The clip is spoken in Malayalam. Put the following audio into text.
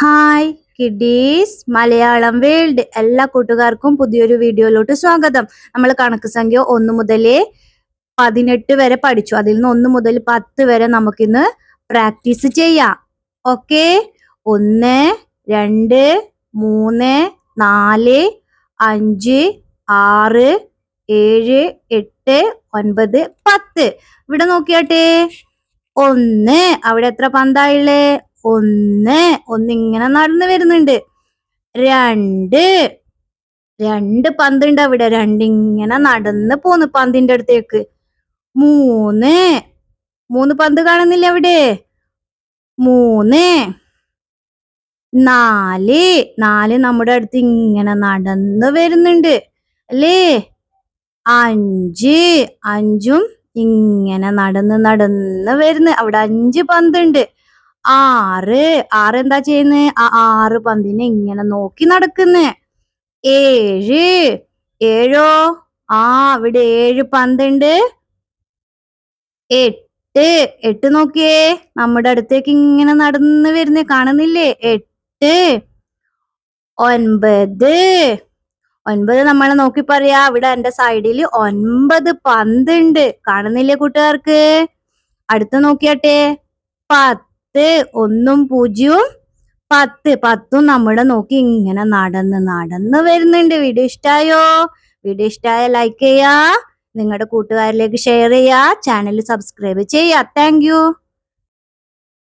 ഹായ് കിഡീസ് മലയാളം വേൾഡ് എല്ലാ കൂട്ടുകാർക്കും പുതിയൊരു വീഡിയോയിലോട്ട് സ്വാഗതം. നമ്മൾ കണക്ക് സംഖ്യ ഒന്ന് മുതൽ പതിനെട്ട് വരെ പഠിച്ചു. അതിൽ നിന്ന് ഒന്ന് മുതൽ പത്ത് വരെ നമുക്കിന്ന് പ്രാക്ടീസ് ചെയ്യാം. ഓക്കെ ഒന്ന് രണ്ട് മൂന്ന് നാല് അഞ്ച് ആറ് ഏഴ് എട്ട് ഒൻപത് പത്ത്. ഇവിടെ നോക്കിയാട്ടെ. ഒന്ന്. അവിടെ എത്ര പന്തായുള്ളേ ഒന്ന് ഒന്നിങ്ങനെ നടന്നു വരുന്നുണ്ട്. രണ്ട് രണ്ട് പന്തുണ്ട് അവിടെ. രണ്ടിങ്ങനെ നടന്ന് പോന്ന് പന്തിന്റെ അടുത്തേക്ക്. മൂന്ന് മൂന്ന് പന്ത് കാണുന്നില്ല അവിടെ? മൂന്ന് നാല് നാല് നമ്മുടെ അടുത്ത് ഇങ്ങനെ നടന്ന് വരുന്നുണ്ട്. അല്ലേ? അഞ്ച് അഞ്ചും ഇങ്ങനെ നടന്ന് നടന്ന് വരുന്നു. അവിടെ അഞ്ച് പന്തുണ്ട്. ആറ്. ആറ് എന്താ ചെയ്യുന്നേ? ആ ആറ് പന്തിനെ ഇങ്ങനെ നോക്കി നടക്കുന്നേ. ഏഴ്. ഏഴോ? ആ ഇവിടെ ഏഴ് പന്തുണ്ട്. എട്ട്. എട്ട് നോക്കിയേ. നമ്മുടെ അടുത്തേക്ക് ഇങ്ങനെ നടന്ന് വരുന്നേ. കാണുന്നില്ലേ? എട്ട്. ഒൻപത്. ഒൻപത് നമ്മളെ നോക്കി പറയാ. ഇവിടെ എന്റെ സൈഡിൽ ഒൻപത് പന്തുണ്ട്. കാണുന്നില്ലേ കൂട്ടുകാർക്ക്? അടുത്ത് നോക്കിയാട്ടെ. പത്ത്. ഒന്നും പൂജ്യവും പത്ത്. പത്തും നമ്മുടെ നോക്കി ഇങ്ങനെ നടന്ന് നടന്ന് വരുന്നുണ്ട്. വീഡിയോ ഇഷ്ടായോ? വീഡിയോ ഇഷ്ടായ ലൈക്ക് ചെയ്യാ നിങ്ങളുടെ കൂട്ടുകാരിലേക്ക് ഷെയർ ചെയ്യുക. ചാനൽ സബ്സ്ക്രൈബ് ചെയ്യുക. താങ്ക്